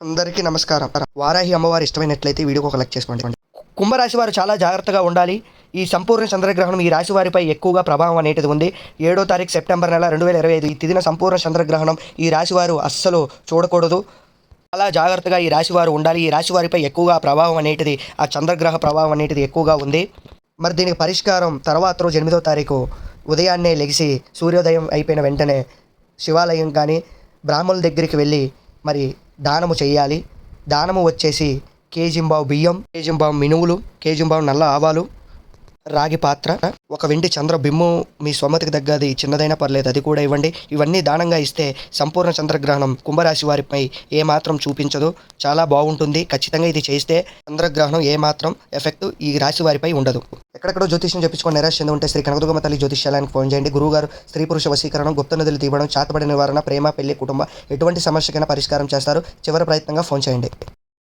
అందరికీ నమస్కారం. వారాహి అమ్మవారి ఇష్టమైనట్లయితే వీడియోకి ఒక లైక్ చేసుకోండి. కుంభరాశి వారు చాలా జాగ్రత్తగా ఉండాలి. ఈ సంపూర్ణ చంద్రగ్రహణం ఈ రాశి వారిపై ఎక్కువగా ప్రభావం అనేటిది ఉంది. ఏడో తారీఖు సెప్టెంబర్ నెల రెండు వేల ఇరవై ఐదు ఈ తిదిన సంపూర్ణ చంద్రగ్రహణం ఈ రాశి వారు అస్సలు చూడకూడదు. చాలా జాగ్రత్తగా ఈ రాశి వారు ఉండాలి. ఈ రాశి వారిపై ఎక్కువగా ప్రభావం అనేటిది ఆ చంద్రగ్రహ ప్రభావం అనేటిది ఎక్కువగా ఉంది. మరి దీనికి పరిష్కారం తర్వాత రోజు ఎనిమిదో తారీఖు ఉదయాన్నే లెగిసి సూర్యోదయం అయిపోయిన వెంటనే శివాలయం కానీ బ్రాహ్మణుల దగ్గరికి వెళ్ళి మరి దానము చేయాలి. దానము వచ్చేసి కేజింబావు బియ్యం కేజింబావు మినువులు కేజింబావు నల్ల ఆవాలు రాగి పాత్ర ఒక వెండి చంద్ర బిమ్ము మీ స్వమతికి తగ్గది చిన్నదైనా పర్లేదు అది కూడా ఇవ్వండి. ఇవన్నీ దానంగా ఇస్తే సంపూర్ణ చంద్రగ్రహణం కుంభరాశి వారిపై ఏమాత్రం చూపించదు. చాలా బాగుంటుంది. ఖచ్చితంగా ఇది చేస్తే చంద్రగ్రహణం ఏమాత్రం ఎఫెక్ట్ ఈ రాశి వారిపై ఉండదు. ఎక్కడెక్కడో జ్యోతిష్యం చెప్పించుకొని నిరాశ చెంది ఉంటే శ్రీ కనకదుర్గమ్మ తల్లి జ్యోతిష్యాలయానికి ఫోన్ చేయండి. గురువుగారు స్త్రీ పురుష వశీకరణం గుప్త నదులు తీయడం చాతబడి నివారణ ప్రేమ పెళ్ళి కుటుంబ ఎటువంటి సమస్యకైనా పరిష్కారం చేస్తారు. చివరి ప్రయత్నంగా ఫోన్ చేయండి.